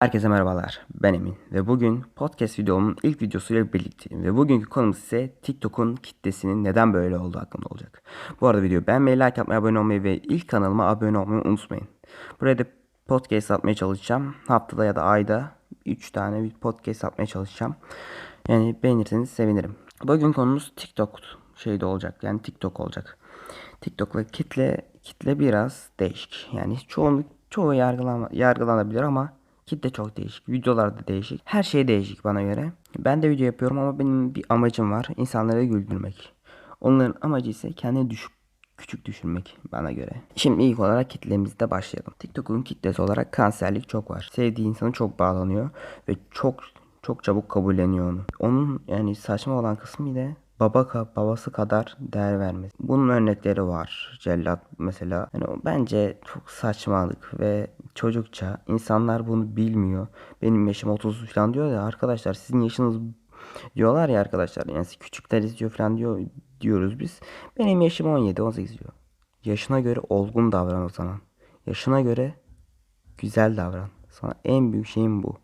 Herkese merhabalar. Ben Emin ve bugün podcast videomun ilk videosuyla birlikteyim ve bugünkü konumuz ise TikTok'un kitlesinin neden böyle olduğu hakkında olacak. Bu arada videoyu beğenmeyi, like atmayı, abone olmayı ve ilk kanalıma abone olmayı unutmayın. Buraya da podcast atmaya çalışacağım. Haftada ya da ayda 3 tane bir podcast atmaya çalışacağım. Yani beğenirseniz sevinirim. Bugün konumuz TikTok şeyde olacak. Yani TikTok olacak. TikTok'la kitle kitle biraz değişik. Yani çoğunluk çoğu yargılama, yargılanabilir ama kitle çok değişik. Videolar da değişik. Her şey değişik bana göre. Ben de video yapıyorum ama benim bir amacım var. İnsanları güldürmek. Onların amacı ise kendini düşük küçük düşürmek bana göre. Şimdi ilk olarak kitlemizde başlayalım. TikTok'un kitlesi olarak kanserlik çok var. Sevdiği insanı çok bağlanıyor ve çok çok çabuk kabulleniyor onu. Onun yani saçma olan kısmı ile baba babası kadar değer vermesi. Bunun örnekleri var. Cellat mesela. Yani bence çok saçmalık ve çocukça insanlar bunu bilmiyor. Benim yaşım 30 falan diyor ya arkadaşlar sizin yaşınız diyorlar ya arkadaşlar. Yani küçükler izliyor falan diyor diyoruz biz. Benim yaşım 17 18 diyor. Yaşına göre olgun davran o zaman. Yaşına göre güzel davran. Sana en büyük şeyim bu.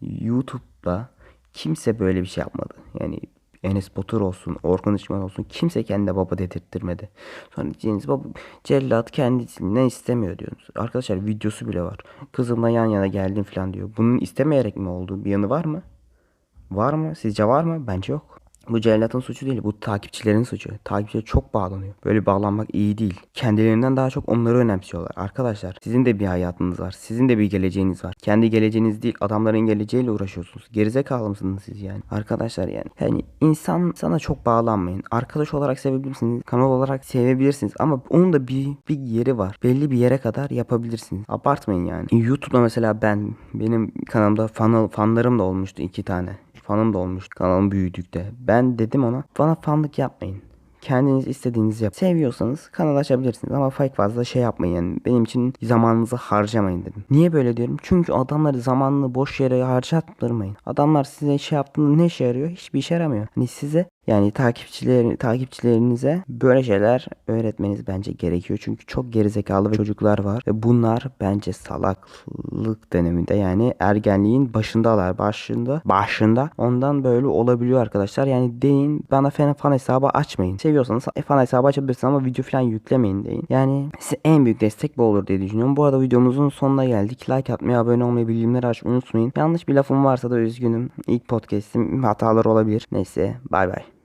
YouTube'da kimse böyle bir şey yapmadı. Yani Enes Batur olsun, Orkun Işman olsun kimse kendine baba dedirttirmedi. Sonra diyeceğiniz baba cellat kendisinden istemiyor diyorsunuz. Arkadaşlar videosu bile var. Kızımla yan yana geldim falan diyor. Bunun istemeyerek mi oldu? Bir yanı var mı? Var mı? Sizce var mı? Bence yok. Bu cellatın suçu değil. Bu takipçilerin suçu. Takipçiler çok bağlanıyor. Böyle bağlanmak iyi değil. Kendilerinden daha çok onları önemsiyorlar. Arkadaşlar sizin de bir hayatınız var. Sizin de bir geleceğiniz var. Kendi geleceğiniz değil adamların geleceğiyle uğraşıyorsunuz. Gerizekalı mısınız siz yani? Arkadaşlar yani. Yani insan sana çok bağlanmayın. Arkadaş olarak sevebilirsiniz. Kanal olarak sevebilirsiniz. Ama onun da bir, bir yeri var. Belli bir yere kadar yapabilirsiniz. Abartmayın yani. YouTube'da mesela ben benim kanalımda fanal, fanlarım da olmuştu iki tane fanım da olmuş kanalım büyüdükte. Ben dedim ona bana fanlık yapmayın. Kendiniz istediğinizi yap. Seviyorsanız kanal açabilirsiniz ama fake fazla şey yapmayın. Yani benim için zamanınızı harcamayın dedim. Niye böyle diyorum? Çünkü adamları zamanını boş yere harcattırmayın. Adamlar size şey yaptığında ne işe yarıyor? Hiçbir işe yaramıyor. Hani size yani takipçiler takipçilerinize böyle şeyler öğretmeniz bence gerekiyor. Çünkü çok gerizekalı ve çocuklar var ve bunlar bence salaklık döneminde yani ergenliğin başındalar. Başında başında ondan böyle olabiliyor arkadaşlar. Yani deyin bana fan, fan hesabı açmayın. Seviyorsanız fan hesabı açabilirsiniz ama video falan yüklemeyin deyin. Yani size en büyük destek bu olur diye düşünüyorum. Bu arada videomuzun sonuna geldik. Like atmayı, abone olmayı, bildirimleri açmayı unutmayın. Yanlış bir lafım varsa da üzgünüm. İlk podcast'im hatalar olabilir. Neyse bay bay.